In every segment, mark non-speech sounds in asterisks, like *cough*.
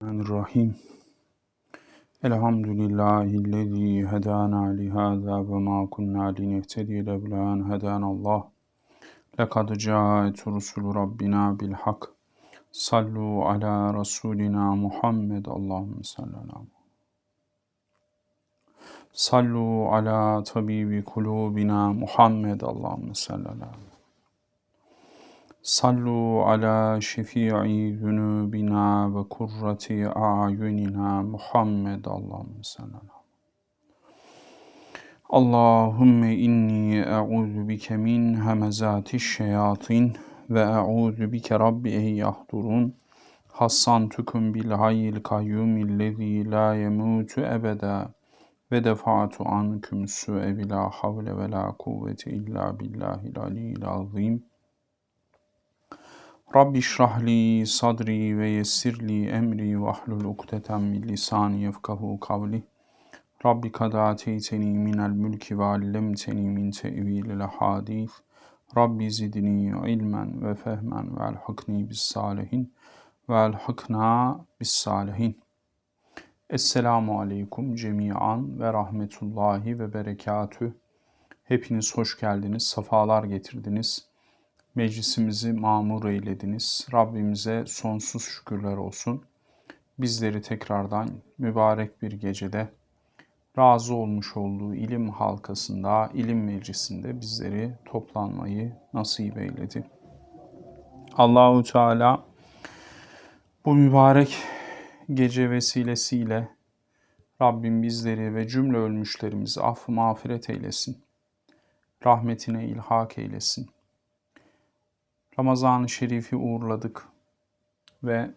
Bismillahirrahmanirrahim. Elhamdülillahi'llezî hedâna lihâzâ ve mâ kunnâ linehtediye levlâ en hedânallah. Lekad câet rusulü rabbina bil hak. Sallu ala rasulina Muhammed. Allahümme salli ala Sallu ala tabibi kulubina Muhammed. Allahümme salli ala Sallu ala şefii zunubina ve kurrati a'yunina Muhammed Allahümme sallallahu Allahümme inni e'udhu bike min hemezati şeyatin ve e'udhu bike rabbi en yahdurun hassantukum bil hayyil kayyumillezî la yemutu ebeda ve defa'tu ankum su'e bila havle ve la kuvvete illa billahil aliyyil azim Rabbi şrahli sadri ve yessirli emri ve ahlul ukdeten min lisani yefkahu kavli. Rabbi kad ateyteni minel mülki ve allemteni min tevilil hadis. Rabbi zidni ilmen ve fehmen ve elhakni bis salihin ve elhakna bis salihin. Esselamu aleyküm cemiyan ve rahmetullahi ve berekatü. Hepiniz hoş geldiniz, safalar getirdiniz. Meclisimizi mamur eylediniz. Rabbimize sonsuz şükürler olsun. Bizleri tekrardan mübarek bir gecede razı olmuş olduğu ilim halkasında, ilim meclisinde bizleri toplanmayı nasip eyledi. Allahu Teala bu mübarek gece vesilesiyle Rabbim bizleri ve cümle ölmüşlerimizi affı mağfiret eylesin. Rahmetine ilhak eylesin. Ramazan-ı Şerif'i uğurladık ve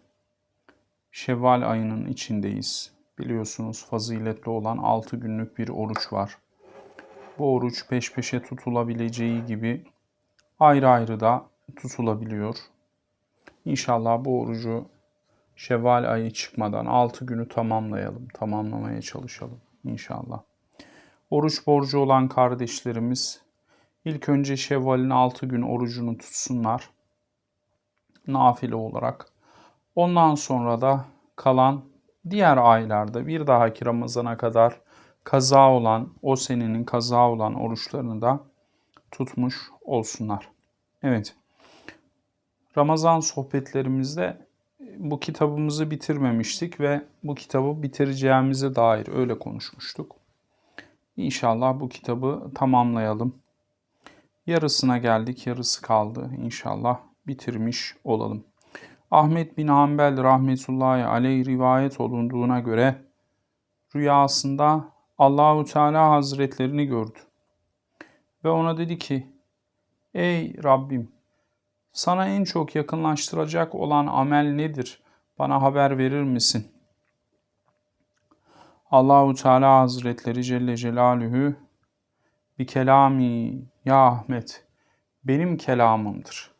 Şevval ayının içindeyiz. Biliyorsunuz faziletli olan 6 günlük bir oruç var. Bu oruç peş peşe tutulabileceği gibi ayrı ayrı da tutulabiliyor. İnşallah bu orucu Şevval ayı çıkmadan 6 günü tamamlayalım, tamamlamaya çalışalım inşallah. Oruç borcu olan kardeşlerimiz İlk önce Şevval'in 6 gün orucunu tutsunlar. Nafile olarak. Ondan sonra da kalan diğer aylarda bir dahaki Ramazan'a kadar kaza olan, o senenin kaza olan oruçlarını da tutmuş olsunlar. Evet. Ramazan sohbetlerimizde bu kitabımızı bitirmemiştik ve bu kitabı bitireceğimize dair öyle konuşmuştuk. İnşallah bu kitabı tamamlayalım. Yarısına geldik, yarısı kaldı. İnşallah bitirmiş olalım. Ahmet bin Hanbel rahmetullahi aleyh rivayet olunduğuna göre rüyasında Allahu Teala Hazretlerini gördü. Ve ona dedi ki: Ey Rabbim, sana en çok yakınlaştıracak olan amel nedir? Bana haber verir misin? Allahu Teala Hazretleri Celle Celaluhu bir kelami ya Ahmet benim kelamımdır.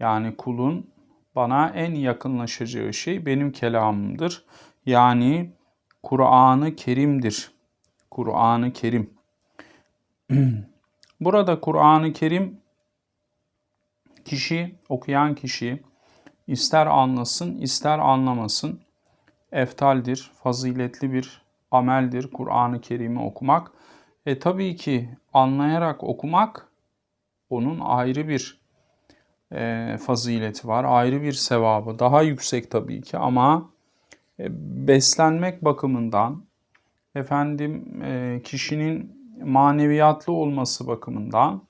Yani kulun bana en yakınlaşacağı şey benim kelamımdır. Yani Kur'an-ı Kerim'dir. Kur'an-ı Kerim. *clears throat* Burada Kur'an-ı Kerim kişi, okuyan kişi ister anlasın, ister anlamasın eftaldir, faziletli bir ameldir Kur'an-ı Kerim'i okumak. E tabii ki anlayarak okumak onun ayrı bir e, fazileti var, ayrı bir sevabı. Daha yüksek tabii ki ama e, beslenmek bakımından, efendim e, kişinin maneviyatlı olması bakımından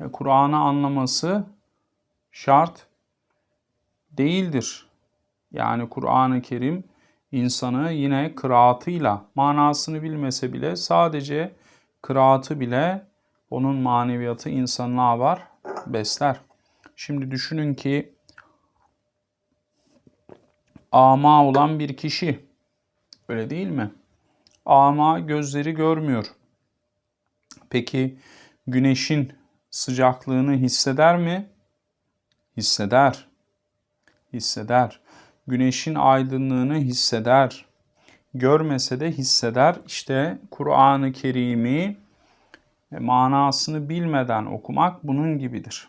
e, Kur'an'ı anlaması şart değildir. Yani Kur'an-ı Kerim insanı yine kıraatıyla manasını bilmese bile sadece kıraatı bile onun maneviyatı insanı ne yapar? Besler. Şimdi düşünün ki ama olan bir kişi öyle değil mi? Ama gözleri görmüyor. Peki güneşin sıcaklığını hisseder mi? Hisseder. Hisseder güneşin aydınlığını hisseder. Görmese de hisseder. İşte Kur'an-ı Kerim'i manasını bilmeden okumak bunun gibidir.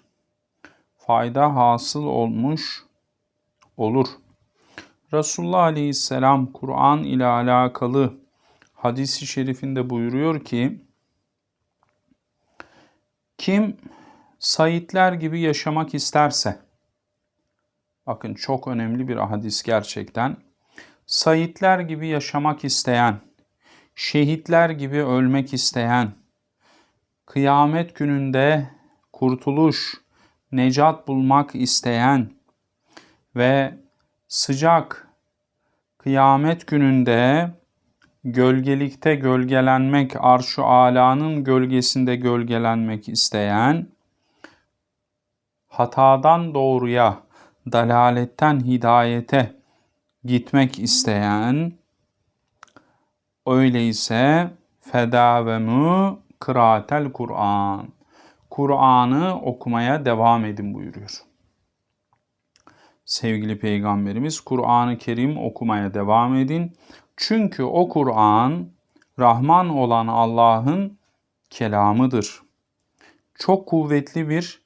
Fayda hasıl olmuş olur. Resulullah Aleyhisselam Kur'an ile alakalı hadisi şerifinde buyuruyor ki kim Saitler gibi yaşamak isterse bakın çok önemli bir hadis gerçekten. Saitler gibi yaşamak isteyen, şehitler gibi ölmek isteyen, kıyamet gününde kurtuluş, necat bulmak isteyen ve sıcak kıyamet gününde gölgelikte gölgelenmek, arş-ı alanın gölgesinde gölgelenmek isteyen, hatadan doğruya, dalaletten hidayete gitmek isteyen, öyleyse fedavemu kıraatel Kur'an. Kur'an'ı okumaya devam edin buyuruyor. Sevgili Peygamberimiz Kur'an-ı Kerim okumaya devam edin. Çünkü o Kur'an Rahman olan Allah'ın kelamıdır. Çok kuvvetli bir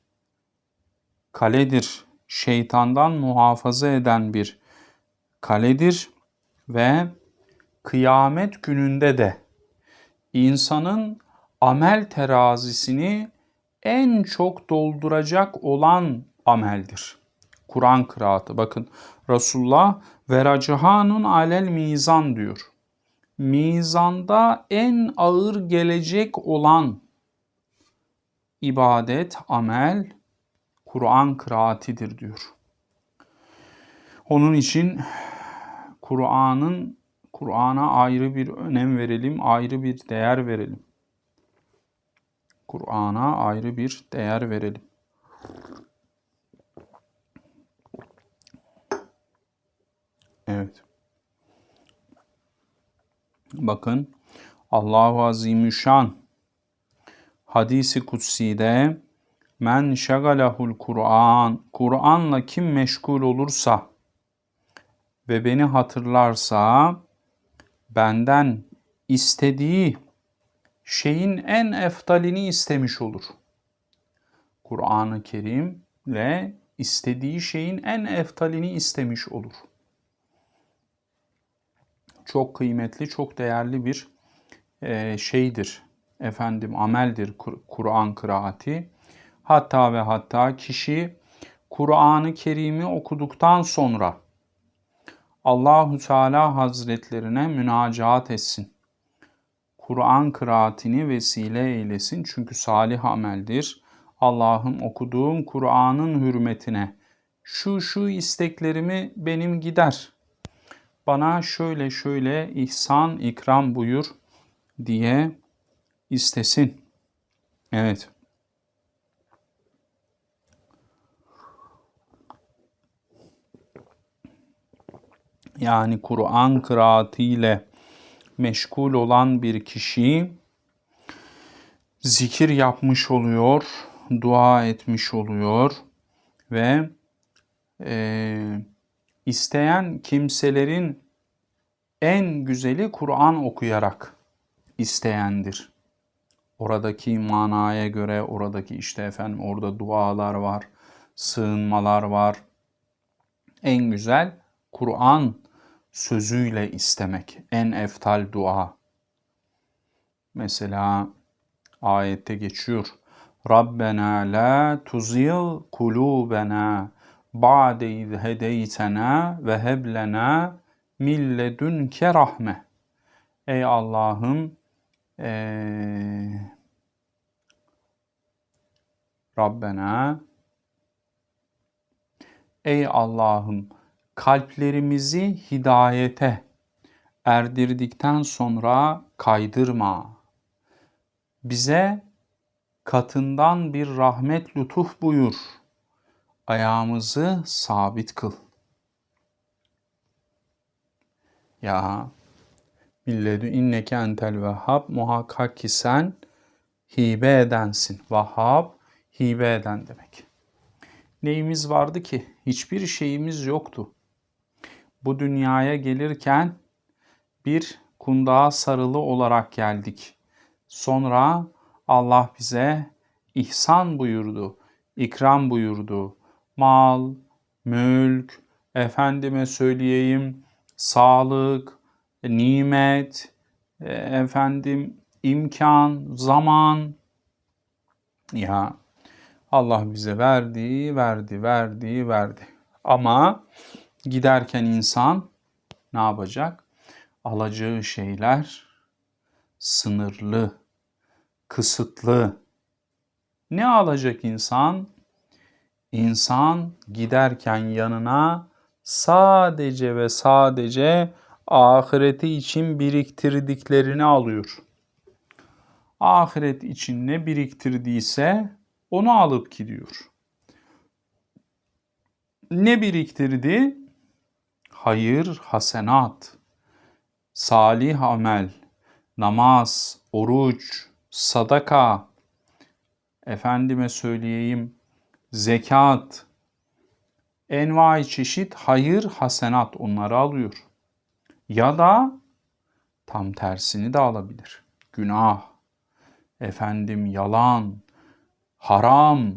kaledir. Şeytandan muhafaza eden bir kaledir ve kıyamet gününde de insanın amel terazisini en çok dolduracak olan ameldir. Kur'an kıraatı. Bakın Resulullah veracihanun alel mizan diyor. Mizanda en ağır gelecek olan ibadet, amel Kur'an kıraatidir diyor. Onun için Kur'an'ın Kur'an'a ayrı bir önem verelim, ayrı bir değer verelim. Kur'an'a ayrı bir değer verelim. Evet. Bakın Allahu Azimüşşan hadisi kutsi'de men şagalahul Kur'an Kur'an'la kim meşgul olursa ve beni hatırlarsa benden istediği şeyin en eftalini istemiş olur. Kur'an-ı Kerim'le istediği şeyin en eftalini istemiş olur. Çok kıymetli, çok değerli bir e, şeydir. Efendim ameldir Kur'an kıraati. Hatta ve hatta kişi Kur'an-ı Kerim'i okuduktan sonra Allahu Teala Hazretlerine münacaat etsin. Kur'an kıraatini vesile eylesin çünkü salih ameldir. Allah'ım okuduğum Kur'an'ın hürmetine şu şu isteklerimi benim gider. Bana şöyle şöyle ihsan ikram buyur diye istesin. Evet. Yani Kur'an kıraatiyle meşgul olan bir kişi zikir yapmış oluyor, dua etmiş oluyor ve e, isteyen kimselerin en güzeli Kur'an okuyarak isteyendir. Oradaki manaya göre, oradaki işte efendim orada dualar var, sığınmalar var. En güzel Kur'an sözüyle istemek. En eftal dua. Mesela ayette geçiyor. Rabbena la tuzil kulubena ba'de iz hedeytena ve heb lena min ledunke rahme. Ey Allah'ım ee, Rabbena Ey Allah'ım kalplerimizi hidayete erdirdikten sonra kaydırma. Bize katından bir rahmet lütuf buyur. Ayağımızı sabit kıl. Ya milledü inneke entel vehhab muhakkak ki sen hibe edensin. Vahhab hibe eden demek. Neyimiz vardı ki? Hiçbir şeyimiz yoktu bu dünyaya gelirken bir kundağa sarılı olarak geldik. Sonra Allah bize ihsan buyurdu, ikram buyurdu. Mal, mülk, efendime söyleyeyim sağlık, nimet, e, efendim imkan, zaman ya Allah bize verdi, verdi, verdi, verdi. Ama giderken insan ne yapacak? Alacağı şeyler sınırlı, kısıtlı. Ne alacak insan? İnsan giderken yanına sadece ve sadece ahireti için biriktirdiklerini alıyor. Ahiret için ne biriktirdiyse onu alıp gidiyor. Ne biriktirdi? Hayır, hasenat, salih amel, namaz, oruç, sadaka, efendime söyleyeyim, zekat, envai çeşit hayır, hasenat onları alıyor. Ya da tam tersini de alabilir. Günah, efendim yalan, haram,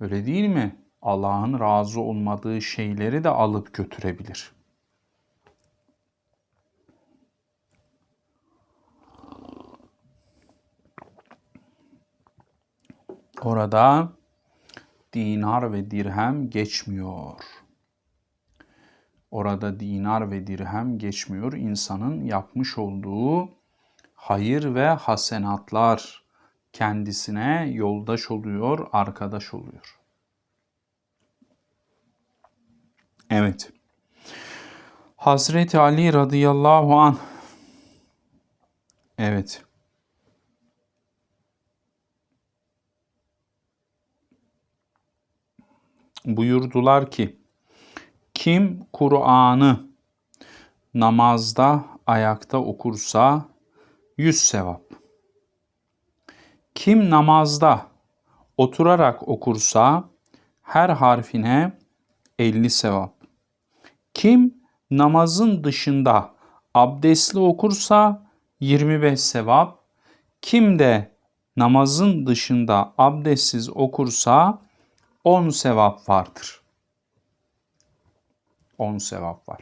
öyle değil mi? Allah'ın razı olmadığı şeyleri de alıp götürebilir. Orada dinar ve dirhem geçmiyor. Orada dinar ve dirhem geçmiyor. İnsanın yapmış olduğu hayır ve hasenatlar kendisine yoldaş oluyor, arkadaş oluyor. Evet. Hazreti Ali radıyallahu an. Evet. Buyurdular ki kim Kur'an'ı namazda ayakta okursa yüz sevap. Kim namazda oturarak okursa her harfine elli sevap. Kim namazın dışında abdestli okursa 25 sevap. Kim de namazın dışında abdestsiz okursa 10 sevap vardır. 10 sevap var.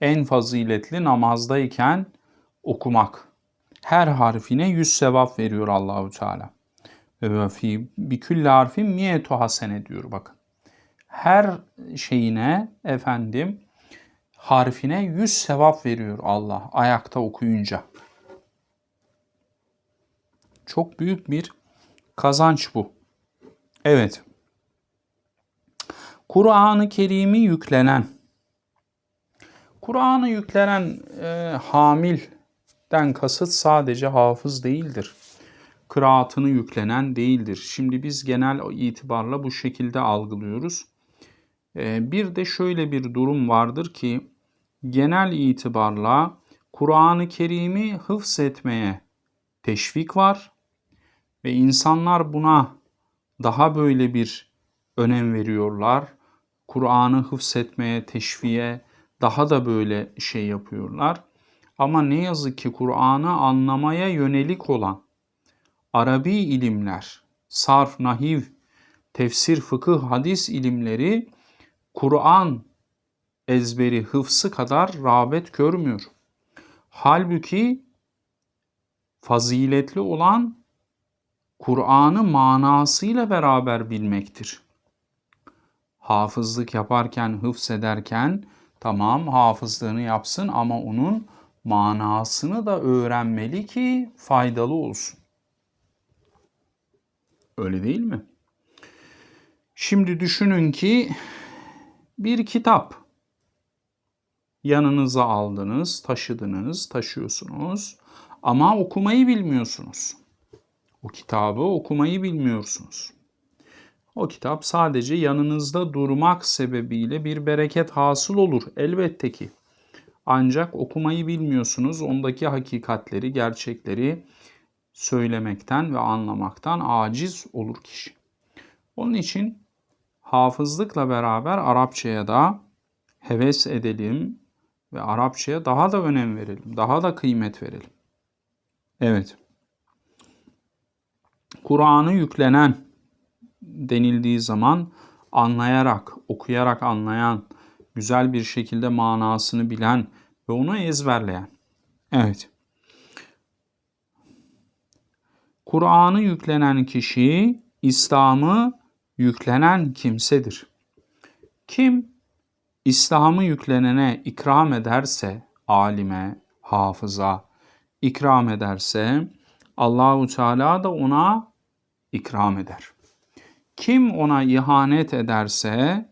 En faziletli namazdayken okumak. Her harfine 100 sevap veriyor Allahu Teala. Ve fi bi külli harfin miyetu hasene diyor bakın. Her şeyine efendim harfine 100 sevap veriyor Allah ayakta okuyunca. Çok büyük bir kazanç bu. Evet. Kur'an-ı Kerim'i yüklenen, Kur'an'ı yüklenen e, hamilden kasıt sadece hafız değildir. Kıraatını yüklenen değildir. Şimdi biz genel itibarla bu şekilde algılıyoruz. E, bir de şöyle bir durum vardır ki genel itibarla Kur'an-ı Kerim'i hıfz etmeye teşvik var ve insanlar buna daha böyle bir önem veriyorlar. Kur'an'ı hıfzetmeye, teşviye daha da böyle şey yapıyorlar. Ama ne yazık ki Kur'an'ı anlamaya yönelik olan Arabi ilimler, sarf, nahiv, tefsir, fıkıh, hadis ilimleri Kur'an ezberi, hıfsı kadar rağbet görmüyor. Halbuki faziletli olan Kur'an'ı manasıyla beraber bilmektir. Hafızlık yaparken, hıfzederken tamam hafızlığını yapsın ama onun manasını da öğrenmeli ki faydalı olsun. Öyle değil mi? Şimdi düşünün ki bir kitap yanınıza aldınız, taşıdınız, taşıyorsunuz ama okumayı bilmiyorsunuz. O kitabı okumayı bilmiyorsunuz. O kitap sadece yanınızda durmak sebebiyle bir bereket hasıl olur elbette ki. Ancak okumayı bilmiyorsunuz. Ondaki hakikatleri, gerçekleri söylemekten ve anlamaktan aciz olur kişi. Onun için hafızlıkla beraber Arapçaya da heves edelim ve Arapçaya daha da önem verelim, daha da kıymet verelim. Evet. Kur'an'ı yüklenen denildiği zaman anlayarak, okuyarak anlayan, güzel bir şekilde manasını bilen ve onu ezberleyen. Evet. Kur'an'ı yüklenen kişi İslam'ı yüklenen kimsedir. Kim İslam'ı yüklenene ikram ederse, alime, hafıza ikram ederse Allahu Teala da ona ikram eder. Kim ona ihanet ederse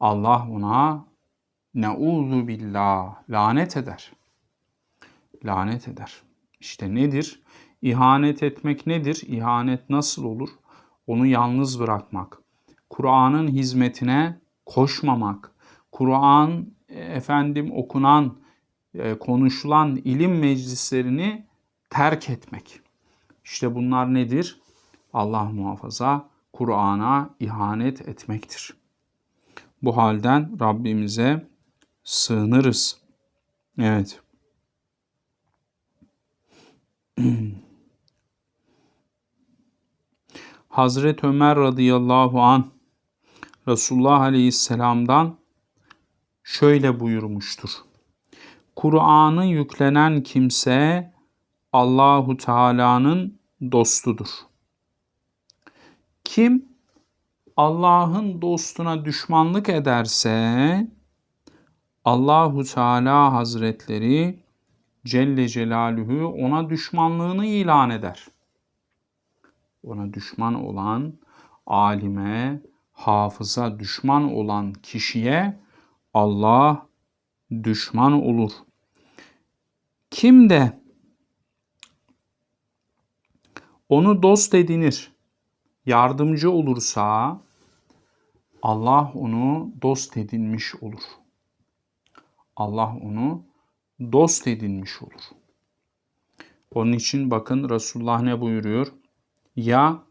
Allah ona neuzu billah lanet eder. Lanet eder. İşte nedir? İhanet etmek nedir? İhanet nasıl olur? Onu yalnız bırakmak. Kur'an'ın hizmetine koşmamak. Kur'an efendim okunan, e, konuşulan ilim meclislerini terk etmek. İşte bunlar nedir? Allah muhafaza Kur'an'a ihanet etmektir. Bu halden Rabbimize sığınırız. Evet. *clears throat* Hazret Ömer radıyallahu an Resulullah aleyhisselamdan şöyle buyurmuştur. Kur'an'ı yüklenen kimse Allahu Teala'nın dostudur. Kim Allah'ın dostuna düşmanlık ederse Allahu Teala Hazretleri Celle Celaluhu ona düşmanlığını ilan eder. Ona düşman olan alime, hafıza düşman olan kişiye Allah düşman olur. Kim de onu dost edinir, yardımcı olursa Allah onu dost edinmiş olur. Allah onu dost edinmiş olur. Onun için bakın Resulullah ne buyuruyor? Ya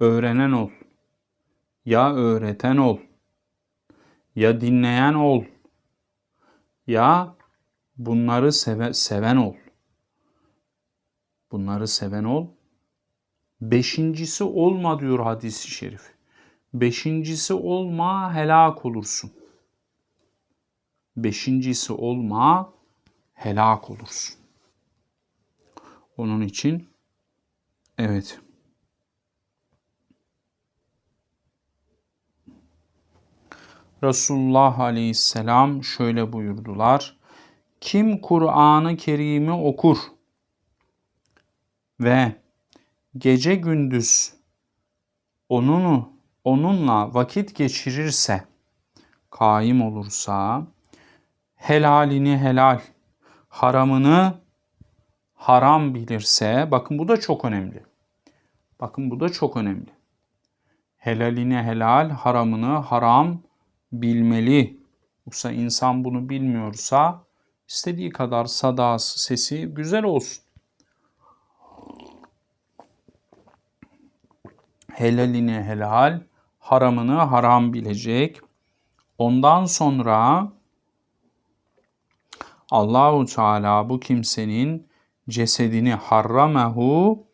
öğrenen ol, ya öğreten ol, ya dinleyen ol, ya bunları seve, seven ol. Bunları seven ol. Beşincisi olma diyor hadisi şerif. Beşincisi olma helak olursun. Beşincisi olma helak olursun. Onun için evet. Resulullah Aleyhisselam şöyle buyurdular. Kim Kur'an-ı Kerim'i okur ve gece gündüz onunu onunla vakit geçirirse, kaim olursa, helalini helal, haramını haram bilirse, bakın bu da çok önemli. Bakın bu da çok önemli. Helalini helal, haramını haram bilmeli. Yoksa insan bunu bilmiyorsa istediği kadar sadası, sesi güzel olsun. Helalini helal, haramını haram bilecek. Ondan sonra Allahu Teala bu kimsenin cesedini harramehu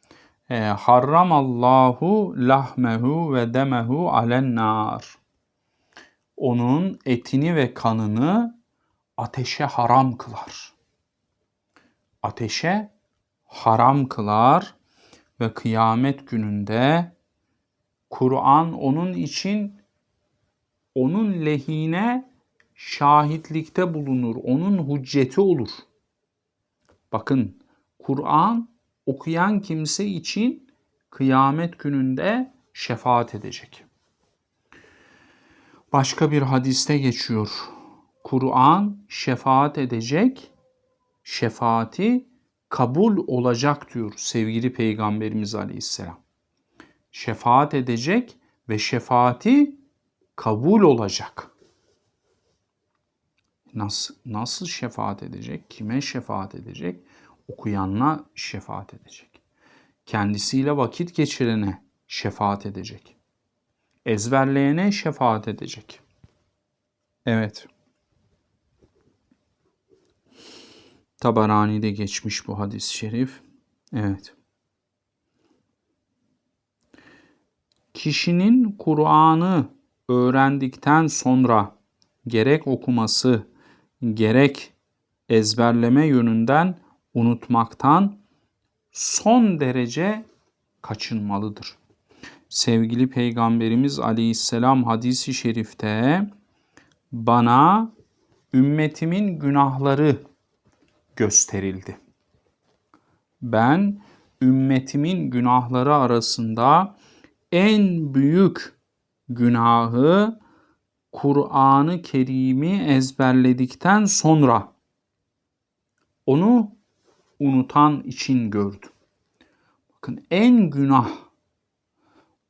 e, harramallahu lahmehu ve demehu alen nar. Onun etini ve kanını ateşe haram kılar. Ateşe haram kılar ve kıyamet gününde Kur'an onun için onun lehine şahitlikte bulunur. Onun hücceti olur. Bakın Kur'an okuyan kimse için kıyamet gününde şefaat edecek. Başka bir hadiste geçiyor. Kur'an şefaat edecek, şefaati kabul olacak diyor sevgili Peygamberimiz Aleyhisselam. Şefaat edecek ve şefaati kabul olacak. Nasıl, nasıl şefaat edecek? Kime şefaat edecek? Okuyanla şefaat edecek. Kendisiyle vakit geçirene şefaat edecek. Ezberleyene şefaat edecek. Evet. Tabarani'de geçmiş bu hadis-i şerif. Evet. Kişinin Kur'an'ı öğrendikten sonra gerek okuması, gerek ezberleme yönünden unutmaktan son derece kaçınmalıdır. Sevgili Peygamberimiz Aleyhisselam hadisi şerifte bana ümmetimin günahları gösterildi. Ben ümmetimin günahları arasında en büyük günahı Kur'an-ı Kerim'i ezberledikten sonra onu unutan için gördüm. Bakın en günah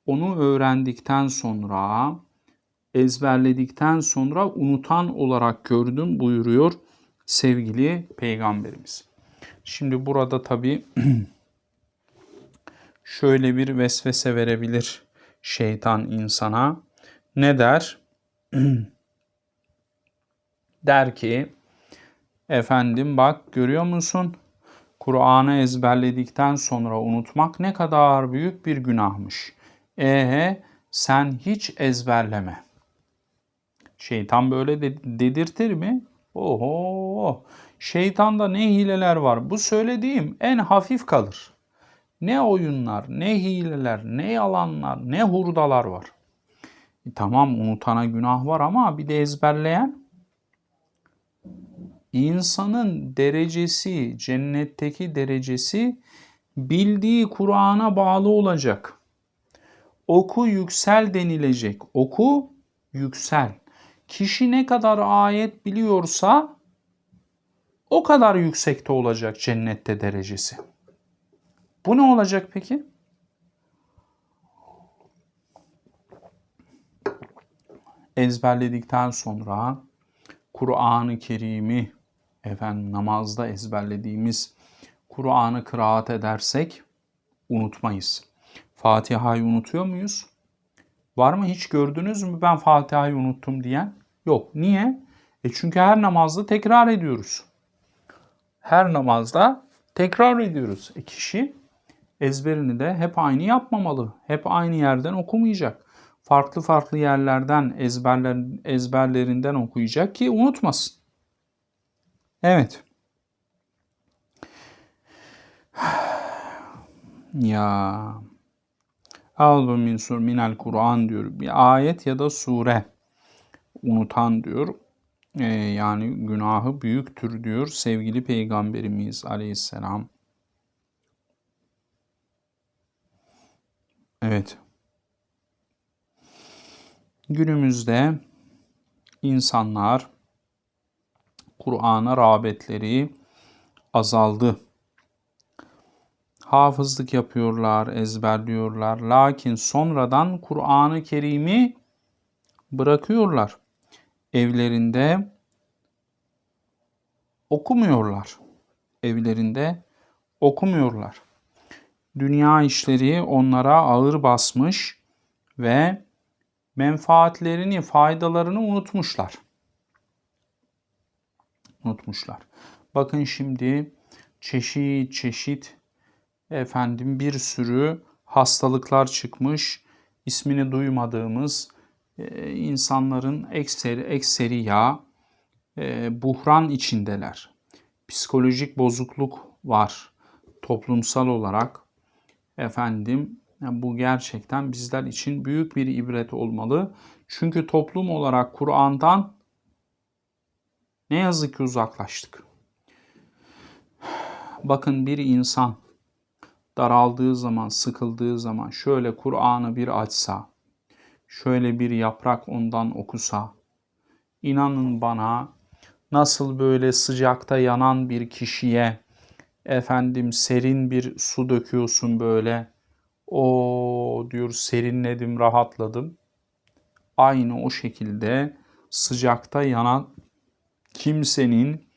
onu öğrendikten sonra ezberledikten sonra unutan olarak gördüm buyuruyor sevgili peygamberimiz. Şimdi burada tabi *clears throat* şöyle bir vesvese verebilir şeytan insana. Ne der? *clears throat* der ki efendim bak görüyor musun? Kur'an'ı ezberledikten sonra unutmak ne kadar büyük bir günahmış. Ehe sen hiç ezberleme. Şeytan böyle de, dedirtir mi? Oho! Şeytanda ne hileler var. Bu söylediğim en hafif kalır. Ne oyunlar, ne hileler, ne yalanlar, ne hurdalar var. E, tamam unutana günah var ama bir de ezberleyen insanın derecesi, cennetteki derecesi bildiği Kur'an'a bağlı olacak. Oku yüksel denilecek. Oku yüksel. Kişi ne kadar ayet biliyorsa o kadar yüksekte olacak cennette derecesi. Bu ne olacak peki? Ezberledikten sonra Kur'an-ı Kerim'i efendim namazda ezberlediğimiz Kur'an'ı kıraat edersek unutmayız. Fatiha'yı unutuyor muyuz? Var mı hiç gördünüz mü ben Fatiha'yı unuttum diyen? Yok. Niye? E çünkü her namazda tekrar ediyoruz. Her namazda tekrar ediyoruz. E kişi ezberini de hep aynı yapmamalı. Hep aynı yerden okumayacak. Farklı farklı yerlerden ezberler, ezberlerinden okuyacak ki unutmasın. Evet. *sighs* Ya Albu min sur minel Kur'an diyor. Bir ayet ya da sure unutan diyor. Ee, yani günahı büyüktür diyor sevgili peygamberimiz aleyhisselam. Evet. Günümüzde insanlar Kur'an'a rağbetleri azaldı. Hafızlık yapıyorlar, ezberliyorlar. Lakin sonradan Kur'an-ı Kerim'i bırakıyorlar. Evlerinde okumuyorlar. Evlerinde okumuyorlar. Dünya işleri onlara ağır basmış ve menfaatlerini, faydalarını unutmuşlar unutmuşlar. Bakın şimdi çeşit çeşit efendim bir sürü hastalıklar çıkmış. İsmini duymadığımız e, insanların ekseri, ekseri ya e, buhran içindeler. Psikolojik bozukluk var toplumsal olarak. Efendim bu gerçekten bizler için büyük bir ibret olmalı. Çünkü toplum olarak Kur'an'dan ne yazık ki uzaklaştık. Bakın bir insan daraldığı zaman, sıkıldığı zaman şöyle Kur'an'ı bir açsa, şöyle bir yaprak ondan okusa, inanın bana nasıl böyle sıcakta yanan bir kişiye efendim serin bir su döküyorsun böyle. O diyor serinledim, rahatladım. Aynı o şekilde sıcakta yanan kimsenin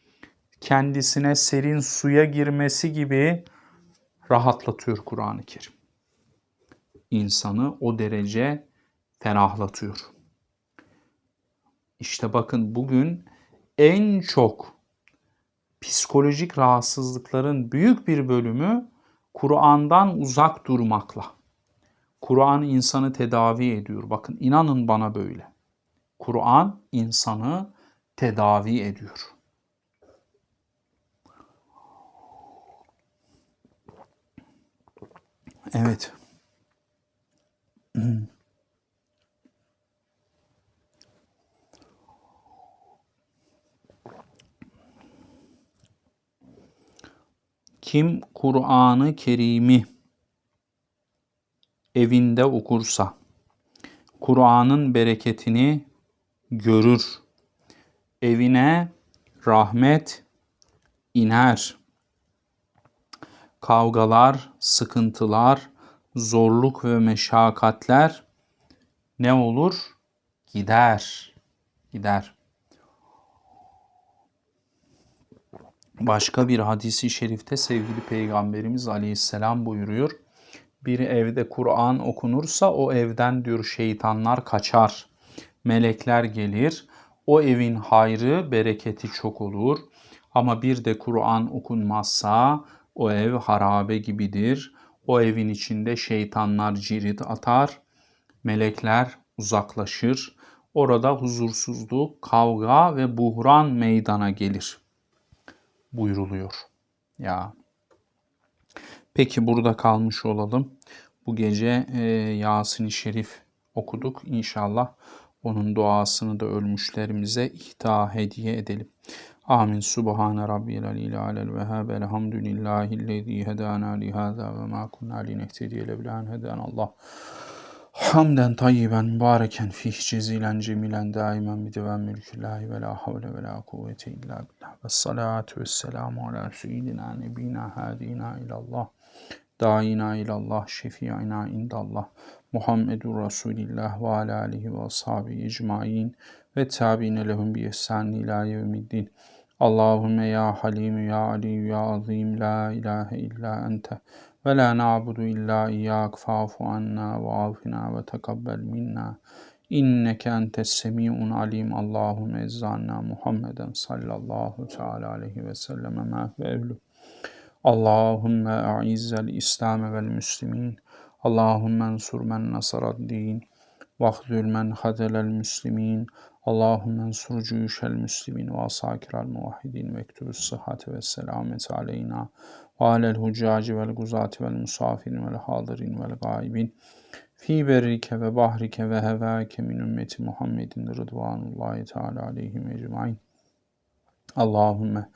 kendisine serin suya girmesi gibi rahatlatıyor Kur'an-ı Kerim. İnsanı o derece ferahlatıyor. İşte bakın bugün en çok psikolojik rahatsızlıkların büyük bir bölümü Kur'an'dan uzak durmakla, Kur'an insanı tedavi ediyor. Bakın inanın bana böyle. Kur'an insanı tedavi ediyor. Evet. *clears throat* Kim Kur'an-ı Kerim'i evinde okursa Kur'an'ın bereketini görür. Evine rahmet iner. Kavgalar, sıkıntılar, zorluk ve meşakkatler ne olur? Gider. Gider. Başka bir hadisi şerifte sevgili Peygamberimiz Aleyhisselam buyuruyor. Bir evde Kur'an okunursa o evden diyor şeytanlar kaçar. Melekler gelir. O evin hayrı, bereketi çok olur. Ama bir de Kur'an okunmazsa o ev harabe gibidir. O evin içinde şeytanlar cirit atar. Melekler uzaklaşır. Orada huzursuzluk, kavga ve buhran meydana gelir buyruluyor. Ya. Peki burada kalmış olalım. Bu gece e, Yasin-i Şerif okuduk. İnşallah onun duasını da ölmüşlerimize ihta hediye edelim. Amin. Subhane Rabbiyel Aleyhi Alel Vehhab. Elhamdülillahi hedana lihâzâ ve mâ kunnâ linehtediye leblân heden Allah. Hamden tayyiben mübareken fih cezilen cemilen daimen bideven mülküllahi ve la havle ve la kuvvete illa billah. Ve salatu ve selamu ala seyyidina nebina hadina ilallah. Daina ilallah şefi'ina indallah. Muhammedur Resulillah ve ala alihi ve ashabi ecmain ve tabi'ine lehum bi ihsan ila yevmiddin. Allahümme ya halim ya ali ya azim la ilahe illa ente. Ve la na'budu illa iyyak fa'fu anna ve afina ve tekabbel minna. İnneke entes semi'un alim. Allahümme ezzanna Muhammeden sallallahu teala aleyhi ve selleme ma ve evlu. Allahümme a'izzel İslam vel müslimin. Allahümme ensur men nasarad din. Vahdül men hadelel müslimin. Allahümme ensur cüyüşel müslimin ve asakiral muvahhidin ve ektübüs sıhhati ve selamet aleyna ve alel huccaci vel guzati vel musafirin vel hadirin vel gaibin fi berrike ve bahrike ve hevâke min ümmeti Muhammedin rıdvanullahi teala aleyhim ecmain. Allahümme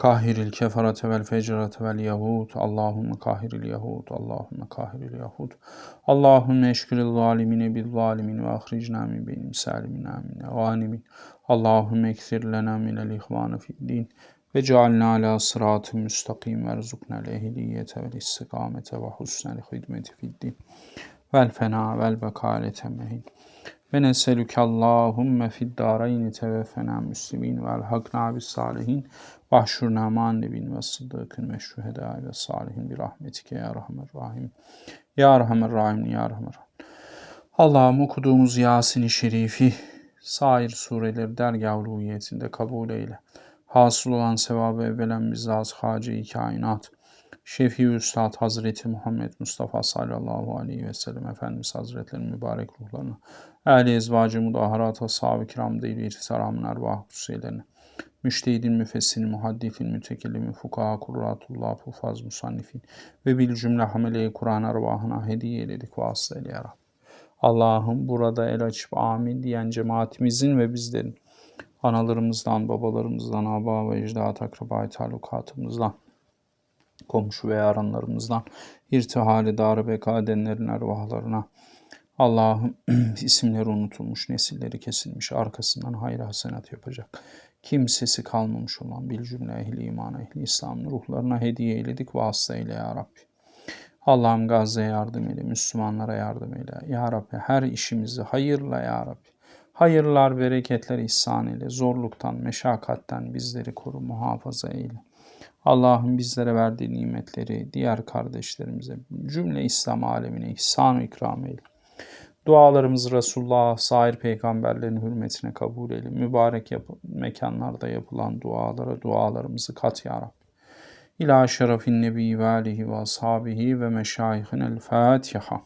kahiril keferate vel fecrate vel yahud. Allahümme kahiril yahud. Allahümme kahiril yahud. Allahümme eşkiril zalimine bil zalimin ve ahricna min benim salimina min evanimin. Allahümme ekthir lena minel ihvanı fid din. Ve cealna ala sıratı müstakim ve rızukna lehliyete vel istikamete ve husnel hidmeti fid din. Vel fena vel bekalete mehin. Ve neselüke Allahümme fid darayni teveffena müslimin ve elhakna bis salihin ve ahşurna ma'an ve sıddıkın ve şühedâ ve salihin bir rahmetike ya rahmer rahim. Ya rahmer rahim ya rahmer rahim. Allah'ım okuduğumuz Yasin-i Şerifi sair sureleri dergâh ruhiyetinde kabul eyle. Hasıl olan sevabı evvelen bizzat hacı kainat. Şefi Üstad Hazreti Muhammed Mustafa sallallahu aleyhi ve sellem Efendimiz Hazretlerinin mübarek ruhlarına, ehli ezvacı mudaharat, ashab-ı kiram değil irtisaramın ervah kutsiylerine, müştehidin, müfessirin, muhaddifin, mütekellimi, fukaha, kurratullah, fufaz, musannifin ve bil cümle hamele-i Kur'an ervahına hediye eyledik vasıtayla ya Allah'ım burada el açıp amin diyen cemaatimizin ve bizlerin analarımızdan, babalarımızdan, aba ve ecdat akrabayı talukatımızdan, komşu ve yaranlarımızdan, irtihali darı beka edenlerin ervahlarına, Allah'ım *clears throat* isimleri unutulmuş, nesilleri kesilmiş, arkasından hayır hasenat yapacak. Kimsesi kalmamış olan bil cümle ehli iman, ehli İslam'ın ruhlarına hediye eyledik vasıta ile ya Rabbi. Allah'ım Gazze'ye yardım eyle, Müslümanlara yardım eyle. Ya Rabbi her işimizi hayırla ya Rabbi. Hayırlar, bereketler ihsan eyle. Zorluktan, meşakkatten bizleri koru, muhafaza eyle. Allah'ın bizlere verdiği nimetleri diğer kardeşlerimize, cümle İslam alemine ihsan ikram eyle. Dualarımız Resulullah, sair peygamberlerin hürmetine kabul eyle. Mübarek yap mekanlarda yapılan dualara dualarımızı kat ya Rabbi. İlâ şerefin nebi ve alihi ve ashabihi ve meşayihin el Fatiha.